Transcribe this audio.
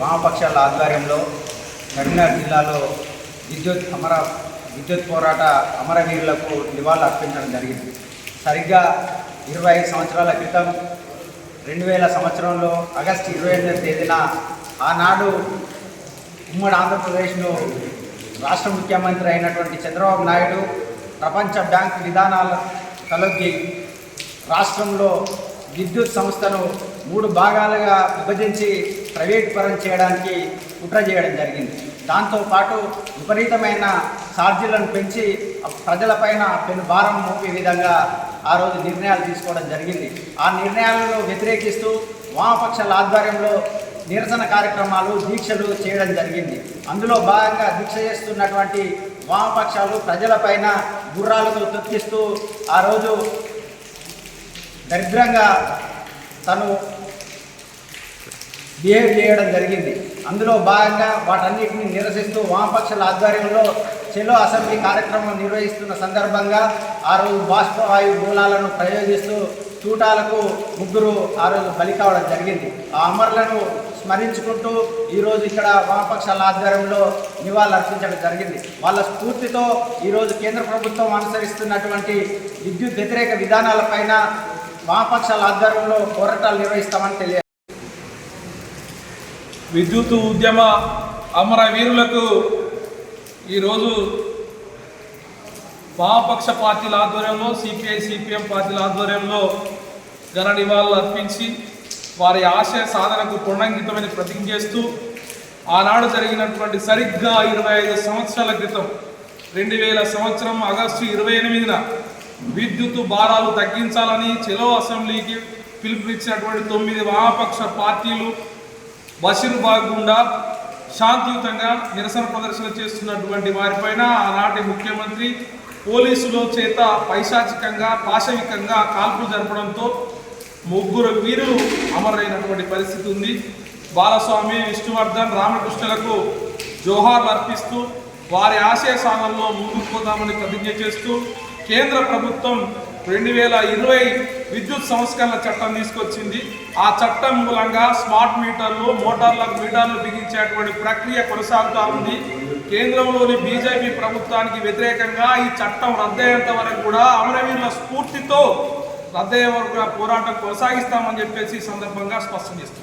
వామపక్షాల ఆధ్వర్యంలో కరీంనగర్ జిల్లాలో విద్యుత్ అమర విద్యుత్ పోరాట అమరవీరులకు నివాళులు అర్పించడం జరిగింది. సరిగ్గా ఇరవై ఐదు సంవత్సరాల క్రితం రెండు వేల సంవత్సరంలో ఆగస్టు ఇరవై ఎనిమిదవ తేదీన ఆనాడు ఉమ్మడి ఆంధ్రప్రదేశ్లో రాష్ట్ర ముఖ్యమంత్రి అయినటువంటి చంద్రబాబు నాయుడు ప్రపంచ బ్యాంక్ విధానాల తలొగ్గి రాష్ట్రంలో విద్యుత్ సంస్థను మూడు భాగాలుగా విభజించి ప్రైవేట్ పరం చేయడానికి కుట్ర చేయడం జరిగింది. దాంతోపాటు విపరీతమైన ఛార్జీలను పెంచి ప్రజలపైన పెను భారం మోపే విధంగా ఆ రోజు నిర్ణయాలు తీసుకోవడం జరిగింది. ఆ నిర్ణయాలను వ్యతిరేకిస్తూ వామపక్షాల ఆధ్వర్యంలో నిరసన కార్యక్రమాలు దీక్షలు చేయడం జరిగింది. అందులో భాగంగా దీక్ష చేస్తున్నటువంటి వామపక్షాలు ప్రజలపైన గుర్రాలతో తొక్కిస్తూ ఆ రోజు దరిద్రంగా తను బిహేవ్ చేయడం జరిగింది. అందులో భాగంగా వాటన్నిటిని నిరసిస్తూ వామపక్షల ఆధ్వర్యంలో చెలో అసెంబ్లీ కార్యక్రమం నిర్వహిస్తున్న సందర్భంగా ఆ రోజు బాష్పవాయు మూలాలను ప్రయోగిస్తూ చూటాలకు ముగ్గురు ఆ రోజు బలి కావడం జరిగింది. ఆ అమరులను స్మరించుకుంటూ ఈరోజు ఇక్కడ వామపక్షాల ఆధ్వర్యంలో నివాళులర్పించడం జరిగింది. వాళ్ళ స్ఫూర్తితో ఈరోజు కేంద్ర ప్రభుత్వం అనుసరిస్తున్నటువంటి విద్యుత్ వ్యతిరేక విధానాలపైన వామపక్షాల ఆధ్వర్యంలో పోరాటాలు నిర్వహిస్తామని తెలియ విద్యుత్ ఉద్యమ అమరవీరులకు ఈరోజు వామపక్ష పార్టీల ఆధ్వర్యంలో సిపిఐ సిపిఎం పార్టీల ఆధ్వర్యంలో ఘన నివాళులు అర్పించి వారి ఆశయ సాధనకు పుణంగితమైన ప్రతిజ్ఞ చేస్తూ ఆనాడు జరిగినటువంటి సరిగ్గా ఇరవై ఐదు సంవత్సరాల క్రితం రెండు వేల సంవత్సరం ఆగస్టు ఇరవై ఎనిమిదిన విద్యుత్ భారాలు తగ్గించాలని చెలో అసెంబ్లీకి పిలుపునిచ్చినటువంటి తొమ్మిది వామపక్ష పార్టీలు బషీర్బాగ్ గుండా శాంతియుతంగా నిరసన ప్రదర్శన చేస్తున్నటువంటి వారిపైన ఆనాటి ముఖ్యమంత్రి పోలీసుల చేత పైశాచికంగా పాశవికంగా కాల్పులు జరపడంతో ముగ్గురు వీరులు అమరైనటువంటి పరిస్థితి ఉంది. బాలస్వామి విష్ణువర్ధన్ రామకృష్ణులకు జోహార్లు అర్పిస్తూ వారి ఆశయ సాధనలో ముందుకు పోదామని ప్రతిజ్ఞ చేస్తూ కేంద్ర ప్రభుత్వం రెండు వేల ఇరవై విద్యుత్ సంస్కరణ చట్టం తీసుకొచ్చింది. ఆ చట్టం మూలంగా స్మార్ట్ మీటర్లు మోటార్లకు మీటర్లు బిగించేటువంటి ప్రక్రియ కొనసాగుతూ ఉంది. కేంద్రంలోని బీజేపీ ప్రభుత్వానికి వ్యతిరేకంగా ఈ చట్టం రద్దయ్యేంత వరకు కూడా అమరవీరుల స్ఫూర్తితో రద్దయ్యే వరకు పోరాటం కొనసాగిస్తామని చెప్పేసి ఈ సందర్భంగా స్పష్టం చేస్తుంది